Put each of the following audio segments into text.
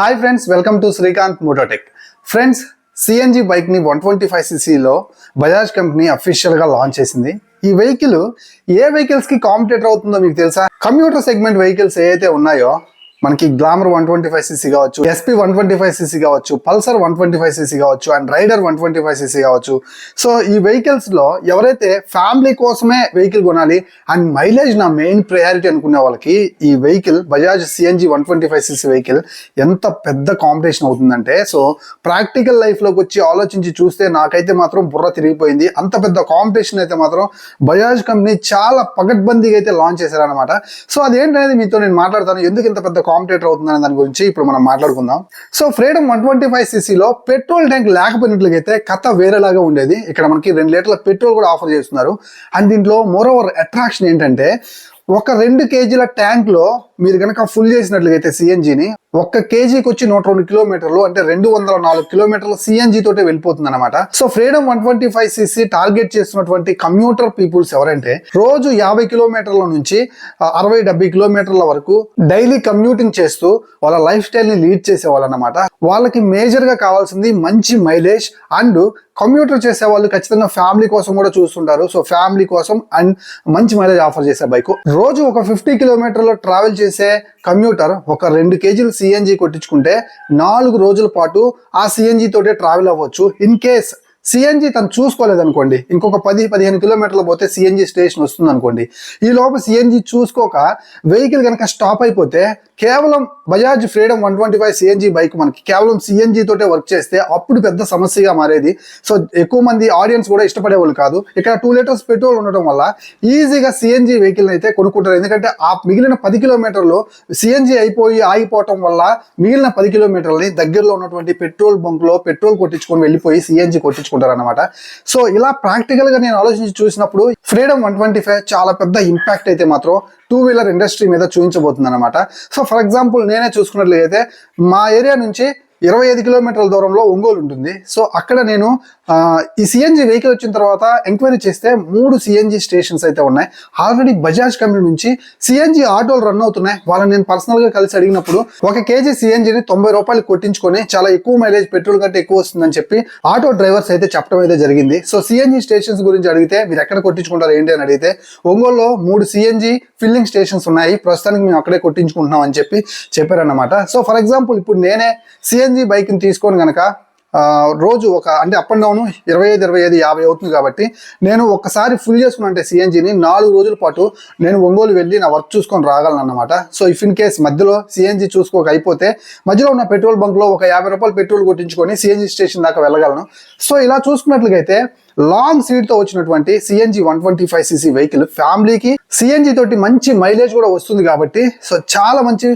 Hi friends welcome to Srikanth mototech friends CNG బైక్ని one twenty five సిసిలో Bajaj company అఫీషియల్గా launch చేసింది. ఈ వెహికల్ ఏ వెహికల్స్కి కాంపిటేటర్ అవుతుందో మీకు తెలుసా? కంప్యూటర్ సెగ్మెంట్ వెహికల్స్ ఏవైతే ఉన్నాయో మనకి Glamour one twenty five CC కావచ్చు SP one twenty five CC కావచ్చు Pulsar one twenty five CC కావచ్చు and Raider one twenty five CC కావచ్చు. సో ఈ వెహికల్స్లో ఎవరైతే ఫ్యామిలీ కోసమే వెహికల్ కొనాలి అండ్ మైలేజ్ నా మెయిన్ ప్రయారిటీ అనుకునే వాళ్ళకి ఈ vehicle Bajaj CNG one twenty five CC vehicle ఎంత పెద్ద కాంపిటీషన్ అవుతుందంటే సో ప్రాక్టికల్ లైఫ్లోకి వచ్చి ఆలోచించి చూస్తే నాకైతే మాత్రం బుర్ర తిరిగిపోయింది. అంత పెద్ద కాంపిటీషన్ అయితే మాత్రం బజాజ్ కంపెనీ చాలా పగడ్బందీగా అయితే లాంచ్ చేశారనమాట సో అదేంటనేది మీతో నేను మాట్లాడతాను. ఎందుకు ఇంత పెద్ద కాంపిటేటర్ అవుతుందనే దాని గురించి ఇప్పుడు మనం మాట్లాడుకుందాం. So Freedom one twenty five సీసీలో petrol tank లేకపోయినట్లయితే కథ వేరేలాగా ఉండేది. ఇక్కడ మనకి రెండు లీటర్ల పెట్రోల్ కూడా ఆఫర్ చేస్తున్నారు. అండ్ దీంట్లో మోర్ ఓవర్ అట్రాక్షన్ ఏంటంటే ఒక రెండు కేజీల ట్యాంక్లో మీరు కనుక ఫుల్ చేసినట్లయితే సిఎన్జిని ఒక్క కేజీకి వచ్చి నూట రెండు కిలోమీటర్లు అంటే రెండు వందల నాలుగు కిలోమీటర్ల సిఎన్జి తోటే వెళ్ళిపోతుంది అనమాట so Freedom one twenty five CC target చేస్తున్నటువంటి కమ్యూటర్ పీపుల్స్ ఎవరంటే రోజు యాభై కిలోమీటర్ల నుంచి అరవై డెబ్బై కిలోమీటర్ల వరకు డైలీ కమ్యూటింగ్ చేస్తూ వాళ్ళ లైఫ్ స్టైల్ని లీడ్ చేసే వాళ్ళు అనమాట వాళ్ళకి మేజర్గా కావాల్సింది మంచి మైలేజ్ అండ్ కమ్యూటర్ చేసే వాళ్ళు ఖచ్చితంగా ఫ్యామిలీ కోసం కూడా చూస్తుంటారు. సో ఫ్యామిలీ కోసం అండ్ మంచి మైలేజ్ ఆఫర్ చేసే బైక్ రోజు ఒక ఫిఫ్టీ కిలోమీటర్లు ట్రావెల్ చేసే కమ్యూటర్ ఒక రెండు కేజీలు సిఎన్జి కొట్టించుకుంటే నాలుగు రోజుల పాటు ఆ సిఎన్జి తోటే ట్రావెల్ అవ్వచ్చు. ఇన్ కేస్ సిఎన్జి తను చూసుకోలేదనుకోండి ఇంకొక పది పదిహేను కిలోమీటర్లు పోతే సిఎన్జి స్టేషన్ వస్తుంది అనుకోండి ఈ లోపు సిఎన్జి చూసుకోక వెహికల్ కనుక స్టాప్ అయిపోతే కేవలం Bajaj Freedom one twenty five CNG bike మనకి కేవలం సిఎన్జి తోటే వర్క్ చేస్తే అప్పుడు పెద్ద సమస్యగా మారేది. సో ఎక్కువ మంది ఆడియన్స్ కూడా ఇష్టపడేవాళ్ళు కాదు. ఇక్కడ టూ లీటర్స్ పెట్రోల్ ఉండటం వల్ల ఈజీగా సిఎన్జి వెహికల్ అయితే కొనుక్కుంటారు. ఎందుకంటే ఆ మిగిలిన పది కిలోమీటర్లు సిఎన్జీ అయిపోయి ఆగిపోవటం వల్ల మిగిలిన పది కిలోమీటర్లని దగ్గరలో ఉన్నటువంటి పెట్రోల్ బంక్లో పెట్రోల్ కొట్టించుకొని వెళ్ళిపోయి సిఎన్జీ కొట్టించుకుంటారు అనమాట సో ఇలా ప్రాక్టికల్గా నేను ఆలోచించి చూసినప్పుడు ఫ్రీడమ్ వన్ ట్వంటీ ఫైవ్ చాలా పెద్ద ఇంపాక్ట్ అయితే మాత్రం టూ వీలర్ ఇండస్ట్రీ మీద చూపించబోతుంది అనమాట సో ఫర్ ఎగ్జాంపుల్ నేనే చూసుకున్నట్లయితే మా ఏరియా నుంచి ఇరవై ఐదు కిలోమీటర్ల దూరంలో ఒంగోలు ఉంటుంది. సో అక్కడ నేను ఈ సిఎన్జి వెహికల్ వచ్చిన తర్వాత ఎంక్వైరీ చేస్తే మూడు సిఎన్జి స్టేషన్స్ అయితే ఉన్నాయి. ఆల్రెడీ బజాజ్ కంపెనీ నుంచి సిఎన్జి ఆటోలు రన్ అవుతున్నాయి. వాళ్ళని నేను పర్సనల్గా కలిసి అడిగినప్పుడు ఒక కేజీ సిఎన్జిని తొంభై రూపాయలు కొట్టించుకొని చాలా ఎక్కువ మైలేజ్ పెట్రోల్ కంటే ఎక్కువ వస్తుందని చెప్పి ఆటో డ్రైవర్స్ అయితే చెప్పడం అయితే జరిగింది. సో సిఎన్జి స్టేషన్స్ గురించి అడిగితే మీరు ఎక్కడ కొట్టించుకుంటారు ఏంటి అని అడిగితే ఒంగోలులో మూడు సిఎన్జి ఫిల్లింగ్ స్టేషన్స్ ఉన్నాయి. ప్రస్తుతానికి మేము అక్కడే కొట్టించుకుంటున్నాం అని చెప్పి చెప్పారన్నమాట. సో ఫర్ ఎగ్జాంపుల్ ఇప్పుడు నేనే సిఎన్జి బైక్ని తీసుకొని కనుక రోజు ఒక అంటే అప్ అండ్ డౌన్ ఇరవై ఐదు ఇరవై ఐదు యాభై అవుతుంది కాబట్టి నేను ఒక్కసారి ఫుల్ చేసుకున్నంటే సిఎన్జిని నాలుగు రోజుల పాటు నేను ఒంగోలు వెళ్ళి నా వర్క్ చూసుకొని రాగలను అనమాట సో ఇఫ్ ఇన్ కేస్ మధ్యలో సిఎన్జి చూసుకోక అయిపోతే మధ్యలో ఉన్న పెట్రోల్ బంక్లో ఒక యాభై రూపాయలు పెట్రోల్ కొట్టించుకొని సిఎన్జి స్టేషన్ దాకా వెళ్ళగలను. సో ఇలా చూసుకున్నట్లయితే లాంగ్ సీట్తో వచ్చినటువంటి CNG one twenty five CC vehicle ఫ్యామిలీకి సిఎన్జి తోటి మంచి మైలేజ్ కూడా వస్తుంది కాబట్టి సో చాలా మంచి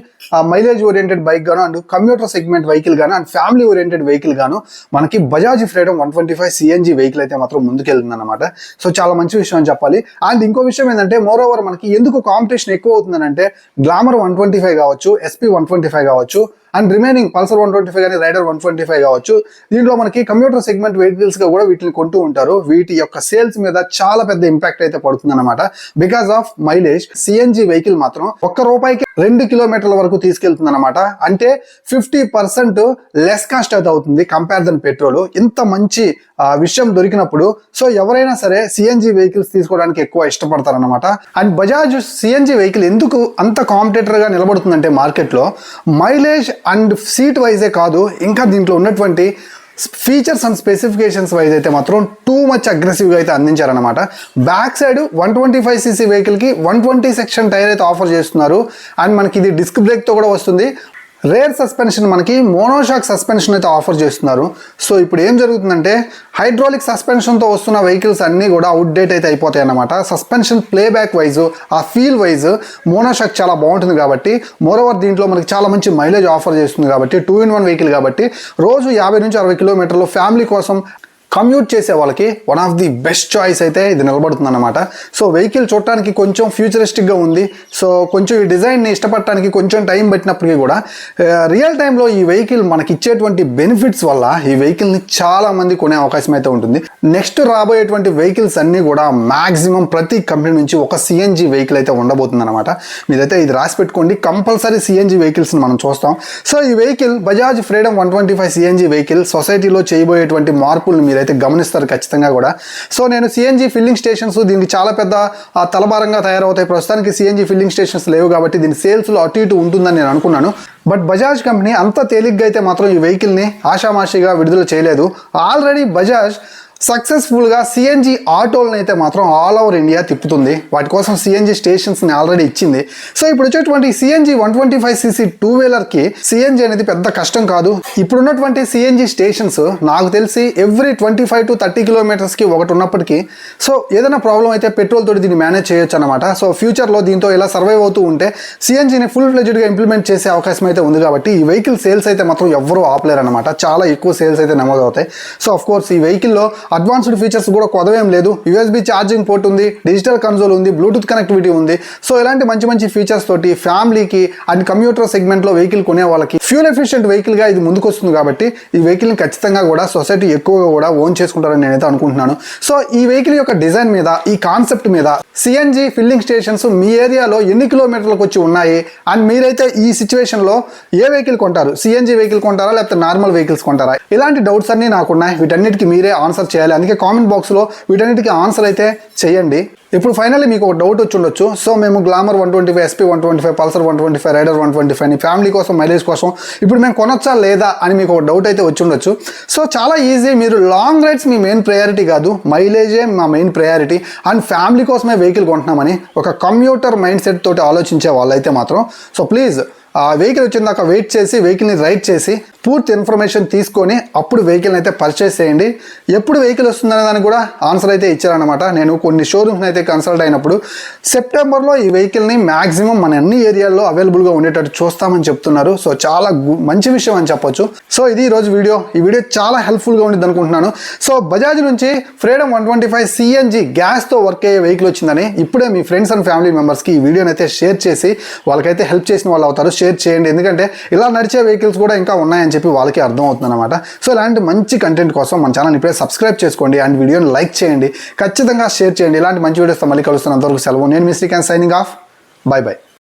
మైలేజ్ ఓరియంటెడ్ బైక్ గాను అండ్ కంప్యూటర్ సెగ్మెంట్ వెహికల్ గాను అండ్ ఫ్యామిలీ ఓరియంటెడ్ వెహికల్ గాను మనకి Bajaj Freedom one twenty five CNG vehicle అయితే మాత్రం ముందుకెళ్తుంది అనమాట సో చాలా మంచి విషయం అని చెప్పాలి. అండ్ ఇంకో విషయం ఏంటంటే మోర్ ఓవర్ మనకి ఎందుకు కాంపిటీషన్ ఎక్కువ అవుతుంది అంటే గ్లామర్ వన్ ట్వంటీ ఫైవ్ కావచ్చు ఎస్పీ వన్ ట్వంటీ ఫైవ్ కావచ్చు and remaining Pulsar one twenty five కానీ రైడర్ వన్ ట్వంటీ ఫైవ్ కావచ్చు. దీంట్లో మనకి కంప్యూటర్ సెగ్మెంట్ వెహికల్స్గా కూడా వీటిని కొంటూ ఉంటారు. వీటి యొక్క సేల్స్ మీద చాలా పెద్ద ఇంపాక్ట్ అయితే పడుతుంది అనమాట because of mileage CNG vehicle మాత్రం ఒక్క రూపాయికి రెండు కిలోమీటర్ల వరకు తీసుకెళ్తుంది అనమాట అంటే ఫిఫ్టీ పర్సెంట్ లెస్ కాస్ట్ అయితే అవుతుంది కంపేర్ దన్ పెట్రోల్ ఇంత మంచి విషయం దొరికినప్పుడు సో ఎవరైనా సరే సిఎన్జి వెహికల్స్ తీసుకోవడానికి ఎక్కువ ఇష్టపడతారు అనమాట అండ్ బజాజ్ సిఎన్జి వెహికల్ ఎందుకు అంత కాంపిటేటర్గా నిలబడుతుందంటే మార్కెట్లో మైలేజ్ అండ్ సీట్ వైజే కాదు ఇంకా దీంట్లో ఉన్నటువంటి ఫీచర్స్ అండ్ స్పెసిఫికేషన్స్ వైజ్ అయితే మాత్రం టూ మచ్ అగ్రెసివ్గా అయితే అందించారనమాట back side one twenty five CC వెహికల్కి వన్ ట్వంటీ సెక్షన్ టైర్ అయితే ఆఫర్ చేస్తున్నారు. అండ్ మనకి ఇది డిస్క్ బ్రేక్తో కూడా వస్తుంది. రేర్ సస్పెన్షన్ మనకి మోనోషాక్ సస్పెన్షన్ అయితే ఆఫర్ చేస్తున్నారు. సో ఇప్పుడు ఏం జరుగుతుందంటే హైడ్రాలిక్ సస్పెన్షన్తో వస్తున్న వెహికల్స్ అన్నీ కూడా అవుట్డేట్ అయితే అయిపోతాయి అన్నమాట. సస్పెన్షన్ ప్లేబ్యాక్ వైజ్ ఆ ఫీల్ వైజ్ మోనోషాక్ చాలా బాగుంటుంది కాబట్టి మోరోవర్ దీంట్లో మనకి చాలా మంచి మైలేజ్ ఆఫర్ చేస్తుంది కాబట్టి టూ ఇన్ వన్ వెహికల్ కాబట్టి రోజు యాభై నుంచి అరవై కిలోమీటర్లు ఫ్యామిలీ కోసం కమ్యూట్ చేసే వాళ్ళకి one of the best choice అయితే ఇది నిలబడుతుంది అనమాట సో వెహికల్ చూడటానికి కొంచెం ఫ్యూచరిస్టిక్గా ఉంది. సో కొంచెం ఈ డిజైన్ని ఇష్టపడటానికి కొంచెం టైం పెట్టినప్పటికీ కూడా రియల్ టైంలో ఈ వెహికల్ మనకి ఇచ్చేటువంటి బెనిఫిట్స్ వల్ల ఈ వెహికల్ని చాలా మంది కొనే అవకాశం అయితే ఉంటుంది. నెక్స్ట్ రాబోయేటువంటి వెహికల్స్ అన్నీ కూడా మాక్సిమం ప్రతి కంపెనీ నుంచి ఒక సిఎన్జి వెహికల్ అయితే ఉండబోతుంది అనమాట మీరైతే ఇది రాసి పెట్టుకోండి. కంపల్సరీ సిఎన్జి వెహికల్స్ని మనం చూస్తాం. సో ఈ vehicle Bajaj Freedom one twenty five CNG vehicle సొసైటీలో చేయబోయేటువంటి మార్పులను మీరైతే గమనిస్తారు ఖచ్చితంగా కూడా. సో నేను సిఎన్జి ఫిల్లింగ్ స్టేషన్స్ దీనికి చాలా పెద్ద ఆ, తలభారంగా తయారవుతాయి. ప్రస్తుతానికి సిఎన్జి ఫిల్లింగ్ స్టేషన్స్ లేవు కాబట్టి దీని సేల్స్లో అటు ఇటు ఉంటుందని నేను అనుకున్నాను. బట్ బజాజ్ కంపెనీ అంత తేలిగ్గా అయితే మాత్రం ఈ వెహికల్ని ఆషామాషిగా విడుదల చేయలేదు. ఆల్రెడీ బజాజ్ సక్సెస్ఫుల్గా సిఎన్జి ఆటోలను అయితే మాత్రం ఆల్ ఓవర్ ఇండియా తిప్పుతుంది. వాటి కోసం సిఎన్జీ స్టేషన్స్ని ఆల్రెడీ ఇచ్చింది. సో ఇప్పుడు వచ్చేటువంటి CNG one twenty five CC two వీలర్కి CNG అనేది పెద్ద కష్టం కాదు. ఇప్పుడున్నటువంటి సిఎన్జీ స్టేషన్స్ నాకు తెలిసి every twenty five to thirty కిలోమీటర్స్కి ఒకటి ఉన్నప్పటికీ సో ఏదైనా ప్రాబ్లం అయితే పెట్రోల్ తోటి దీన్ని మేనేజ్ చేయొచ్చు అనమాట సో ఫ్యూచర్లో దీంతో ఇలా సర్వైవ్ అవుతూ ఉంటే సిఎన్జీని ఫుల్ ఫ్లెజ్డ్గా ఇంప్లిమెంట్ చేసే అవకాశం అయితే ఉంది కాబట్టి ఈ వెహికల్ సేల్స్ అయితే మాత్రం ఎవరూ ఆపలేరు అనమాట చాలా ఎక్కువ సేల్స్ అయితే నమోదవుతాయి సో ఆఫ్ కోర్స్ ఈ వెహికల్లో అడ్వాన్స్డ్ ఫీచర్స్ కూడా కొదవేం లేదు. యూఎస్బి ఛార్జింగ్ పోర్ట్ ఉంది డిజిటల్ కన్సోల్ ఉంది బ్లూటూత్ కనెక్టివిటీ ఉంది. సో ఇలాంటి మంచి మంచి ఫీచర్స్ తోటి ఫ్యామిలీకి అండ్ కమ్యూటర్ సెగ్మెంట్లో వెహికల్ కొనే వాళ్ళకి ఫ్యూల్ ఎఫిషియెంట్ వెహికల్గా ఇది ముందుకు వస్తుంది కాబట్టి ఈ వెహికల్ని ఖచ్చితంగా కూడా సొసైటీ ఎక్కువగా కూడా ఓన్ చేసుకుంటారని నేనైతే అనుకుంటున్నాను. సో ఈ వెహికల్ యొక్క డిజైన్ మీద ఈ కాన్సెప్ట్ మీద సిఎన్జి ఫిల్లింగ్ స్టేషన్స్ మీ ఏరియాలో ఎన్ని కిలోమీటర్లకు వచ్చి ఉన్నాయి? అండ్ మీరైతే ఈ సిచ్యువేషన్లో ఏ వెహికల్ కొంటారు? సిఎన్జి వెహికల్ కొంటారా? లేకపోతే నార్మల్ వెహికల్స్ కొంటారా? ఇలాంటి డౌట్స్ అన్ని నాకున్నాయి. వీటన్నిటికీ మీరే ఆన్సర్ చేయాలి. అందుకే కామెంట్ బాక్స్లో వీటన్నిటికీ ఆన్సర్ అయితే చేయండి. ఇప్పుడు ఫైనల్లీ మీకు ఒక డౌట్ వచ్చి ఉండొచ్చు. సో మేము Glamour one twenty five SP one twenty five Pulsar one twenty five Raider one twenty five family కోసం మైలేజ్ కోసం ఇప్పుడు మేము కొనొచ్చా లేదా అని మీకు ఒక డౌట్ అయితే వచ్చి ఉండొచ్చు. సో చాలా ఈజీ మీరు లాంగ్ రైడ్స్ మీ మెయిన్ ప్రయారిటీ కాదు. మైలేజే మా మెయిన్ ప్రయారిటీ అండ్ ఫ్యామిలీ కోసమే వెహికల్ కొంటున్నామని ఒక కంప్యూటర్ మైండ్ సెట్ తోటి ఆలోచించే వాళ్ళైతే మాత్రం. సో ప్లీజ్ ఆ వెహికల్ వచ్చిన దాకా వెయిట్ చేసి వెహికల్ని రైడ్ చేసి పూర్తి ఇన్ఫర్మేషన్ తీసుకొని అప్పుడు వెహికల్ని అయితే పర్చేస్ చేయండి. ఎప్పుడు వెహికల్ వస్తుందనే దానికి కూడా ఆన్సర్ అయితే ఇచ్చారనమాట నేను కొన్ని షోరూమ్స్ని అయితే కన్సల్ట్ అయినప్పుడు సెప్టెంబర్లో ఈ వెహికల్ని మ్యాక్సిమం మన అన్ని ఏరియాల్లో అవైలబుల్గా ఉండేటట్టు చూస్తామని చెప్తున్నారు. సో చాలా మంచి విషయం అని చెప్పొచ్చు. సో ఇది ఈరోజు వీడియో. ఈ వీడియో చాలా హెల్ప్ఫుల్గా ఉండేది అనుకుంటున్నాను. సో బజాజ్ నుంచి Freedom one twenty five CNG గ్యాస్తో work అయ్యే వెహికల్ వచ్చిందని ఇప్పుడే మీ ఫ్రెండ్స్ అండ్ ఫ్యామిలీ మెంబర్స్కి ఈ వీడియోని అయితే షేర్ చేసి వాళ్ళకైతే హెల్ప్ చేసిన వాళ్ళు అవుతారు. షేర్ చేయండి. ఎందుకంటే ఇలా నడిచే వెహికల్స్ కూడా ఇంకా ఉన్నాయని చెప్పి వాళ్ళకి అర్థం అవుతుంది అనమాట సో ఇలాంటి మంచి కంటెంట్ కోసం మన ఛానల్ ఇప్పుడే సబ్స్క్రైబ్ చేసుకోండి అండ్ వీడియోని లైక్ చేయండి. ఖచ్చితంగా షేర్ చేయండి. ఇలాంటి మంచి వీడియోస్తో మళ్ళీ కలుస్తున్నంతవరకు సెలవు. నేను మీ Srikanth signing off bye bye